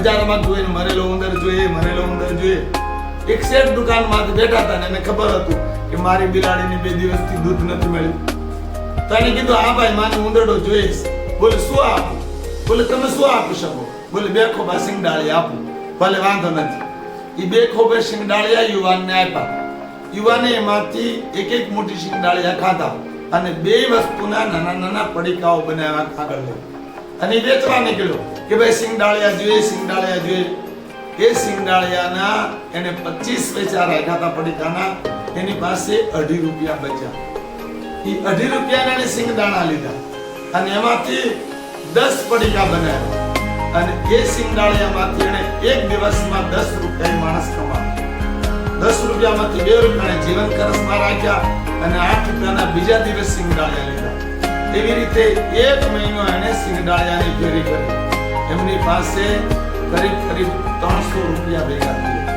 બજારમાં જોઈને મરેલો ઉંદર જોઈએ, મરેલો ઉંદર જોઈએ. એક શેઠ દુકાનમાંથી બેઠા હતા ને, એને ખબર હતું કે મારી બિલાડીને બે દિવસથી દૂધ નથી મળ્યું. તો એને કીધું, હા ભાઈ માને ઉંદરડો જોઈએ બોલે, શું આપું? બોલે, તમે શું આપી શકો? બોલે, બે ખોબા સિંગડાળી આપું. ભલે વાંધો નથી. એ બે ખોબે સિંગડાળિયા યુવાનને આપ્યા. યુવાને એમાંથી એક એક મોટી સિંગડાળિયા ખાધા અને બે વસ્તુના નાના નાના પડીકાઓ બનાવ્યા કાગળ અને વેચવા નીકળ્યો કે ભાઈ સિંગડાળિયા જોઈએ સિંગડાળિયા જોઈએ. એ સિંગડાળિયાના એને પચીસ વેચા રાખ્યા હતા પડીકાના. એની પાસે અઢી રૂપિયા બચ્યા. એ અઢી રૂપિયાના એને સિંગદાણા લીધા. અને એમાંથી દસ પડીકા બનાવ્યા. અને એ સિંગડાળિયામાંથી એને એક દિવસમાં દસ રૂપિયા માણસ કમાવ્યો. દસ રૂપિયામાંથી બે રૂપિયાને જીવન કરસમાં રાખ્યા અને આઠ રૂપિયાના બીજા દિવસ સિંગડાળિયા લીધા. એવી રીતે એક મહિનો એને સિંગડાળિયાની ફેરી કરી. એમની પાસે કરીબ કરીબ ત્રણસો રૂપિયા ભેગા થયા.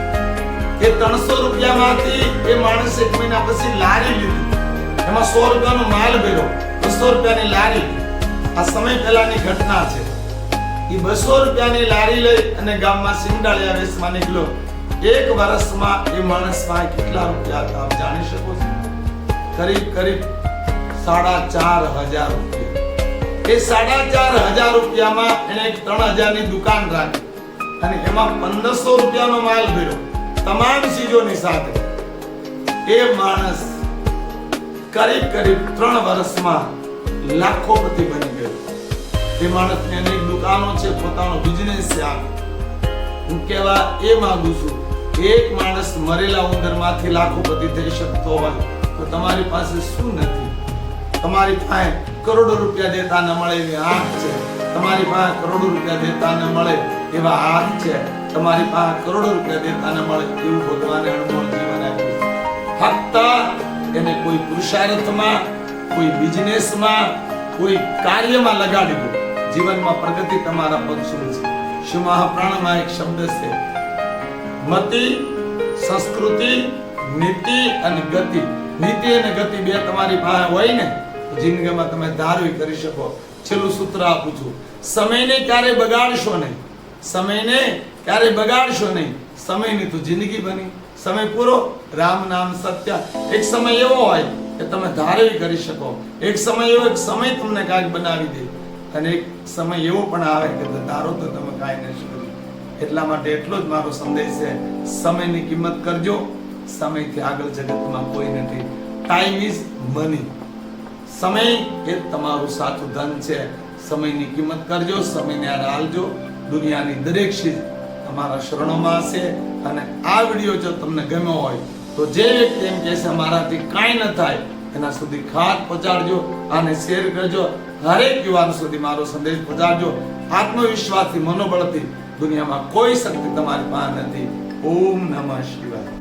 એ ત્રણસો રૂપિયામાંથી એ માણસ એક મહિના પછી લારી લીધી. એમાં સો રૂપિયાનો માલ ભર્યો. બસો રૂપિયાની લારી. આ સમય પહેલાની ઘટના છે. એ બસો રૂપિયાની લારી લઈ અને ગામમાં સિંગડાળિયા વેસમાં નીકળ્યો. એક વર્ષમાં એ માણસ પાસે કેટલા રૂપિયા હતા આપ જાણી શકો છો? કરીબ કરીબ સાડા ચાર હજાર રૂપિયા. એ સાડા ચાર હજાર રૂપિયામાં એને એક ત્રણ હજારની દુકાન રાખી. અને એમાં પંદરસો રૂપિયાનો માલ ભર્યો. તમામ ચીજોની સાથે. એ માણસ કરીબ કરીબ ત્રણ વર્ષમાં લાખોપતિ બની ગયો. એ માણસની અનેક દુકાનો છે, પોતાનો બિઝનેસ છે આ. હું કહેવા એ માંગુ છું, એક માણસ મરેલા ઉંદરમાંથી લાખોપતિ થઈ શકતો હોય, તો તમારી પાસે શું નથી? તમારી પાસે કરોડો રૂપિયા દેતા ન મળે એવી આંખ છે. તમારી પાસે કરોડો રૂપિયા દેતા ન મળે એવા હાથ છે. તમારી પાસે કરોડો રૂપિયા દેતા ન મળે એવું ભગવાને અણમોલ જીવન આપ્યું. ફક્ત એને કોઈ પુરુષાર્થમાં, કોઈ બિઝનેસમાં, કોઈ કાર્યમાં લગાડી જીવનમાં પ્રગતિ તમારા પક્ષની છે. શિવ મહાપ્રાણમાં એક શબ્દ છે. મતિ, સંસ્કૃતિ, નીતિ અને ગતિ. નીતિ અને ગતિ બે તમારી પાસે હોય ને જિંદગીમાં તમે ધારવી કરી શકો. છેલ્લું સૂત્ર આપું છું. સમયને ક્યારે બગાડશો નહીં. સમયને ક્યારે બગાડશો નહીં. સમયની તો જિંદગી બની. સમય પૂરો. રામ નામ સત્ય. એક સમય એવો હોય કે તમે ધારવી કરી શકો. એક સમય એવો, એક સમય તમને કાંઈક બનાવી દે. અને એક સમય એવો પણ આવે કે ધારો તો તમે કાંઈ નહીં શકો એટલા માટે એટલો જ મારો સંદેશ છે. સમયની કિંમત કરજો. સમયથી આગળ જગતમાં કોઈ નથી. ટાઈમ ઇઝ મની સમય એ તમારું સાચું ધન છે. સમયની કિંમત કરજો, સમયને હાલજો દુનિયાની દરેક ચીજ તમારા શરણોમાં હશે અને આ વીડિયો જો તમને ગમ્યો હોય, તો જે વ્યક્તિ એમ કહે છે મારાથી કાંઈ ન થાય, એના સુધી ખાસ પહોંચાડજો અને શેર કરજો. હરેક યુવાન સુધી મારો સંદેશ પહોંચાડજો. આત્મવિશ્વાસથી મનોબળથી દુનિયામાં કોઈ શક્તિ તમારી પાસે નથી. ઓમ નમઃ શિવાય.